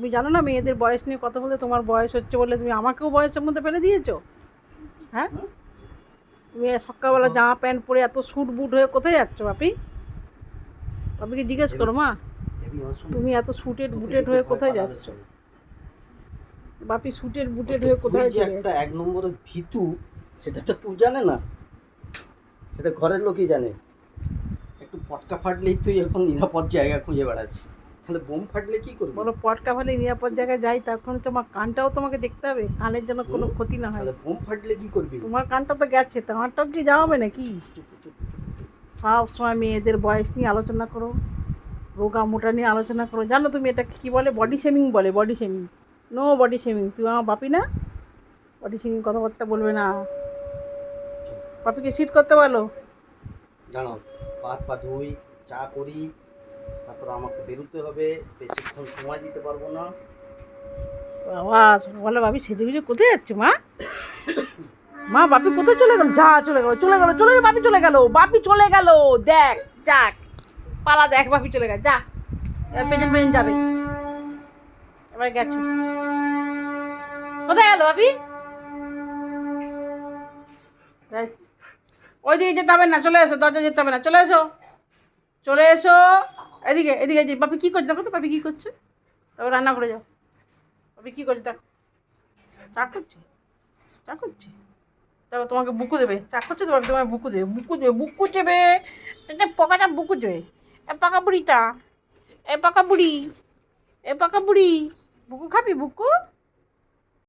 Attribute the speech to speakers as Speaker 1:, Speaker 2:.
Speaker 1: তুমি জানো না মেয়েদের বয়স নিয়ে কথা বলতে তোমার বয়স হচ্ছে বলে তুমি আমাকেও বয়সের মধ্যে ফেলে দিয়েছ? হ্যাঁ? তুমি সকালবেলা জামা প্যান্ট পরে এত স্যুট বুট হয়ে কোথায় যাচ্ছ বাপি? বাপিকে জিজ্ঞেস করো মা। তুমি এত স্যুটেড বুটেড হয়ে কোথায় যাচ্ছ? বাপি স্যুটেড বুটেড হয়ে কোথায় যাচ্ছ
Speaker 2: একটা এক নম্বরের ভিতু সেটা তো কেউ জানে না। সেটা ঘরের লোকই জানে। একটু পটকা ফাটলেই তুই এখন নিরাপদ জায়গা খুঁজে বেড়াচ্ছিস। তাহলে বোম ফাটলে কি করবি?
Speaker 1: বলো পটকা ফেলে নিরাপদ জায়গায় যাই তখন তোমার কানটাও তোমাকে দেখতে হবে কানের যেন কোনো ক্ষতি না হয়।
Speaker 2: বোম ফাটলে কি করবি?
Speaker 1: তোমার কানটা তো গেছে তোমারটাও কি যাওয়া হবে নাকি। সব সময় মেয়েদের বয়স নিয়ে আলোচনা করো রোগা মোটা নিয়ে আলোচনা করো। জানো তুমি এটা কি বলে? বডি শেমিং বলে body shaming no body shaming তুমি আমার বাপি না? বডি শেমিং কথাবার্তা বলবে না। বাপিকে সিট করতে বলো।
Speaker 2: জানো পা পা ধুই চা করি তারপর আমাকে বেরোতে হবে, বেশিক্ষণ সময় দিতে পারব না।
Speaker 1: বাবা বাপি সেজে গুজে কোথায় যাচ্ছে, মা? মা, বাপি কোথায় চলে গেল? যা, চলে গেল চলে গেল, চলে বাপি চলে গেল, বাপি চলে গেল। দেখ, যাক, পালা, দেখ, বাপি চলে গেল, যা। পেছন পেছন যাবে। এবার গেছে। কোথায় গেল, বাপি? ওই যেতে হবে না, চলে এসো দরজা যেতে হবে না, চলে এসো। চলে এসো। এদিকে এদিকে যে বাপি কী করছে? দেখো তো, বাপি কী করছে? তারপর রান্না করে যাও। বাপি কী করছে? দেখো। চা করছে চা করছে তারপর তোমাকে বুকু দেবে। চা করছে তো, বাপি তোমায় বুকু দেবে। বুকু দেবে, বুকু চেবে সেটা পকাটা বুকু দেবে। এ পাকা বুড়িটা। এ পাকা বুড়ি। এ পাকা বুড়ি। বুকু খাবি, বুকু?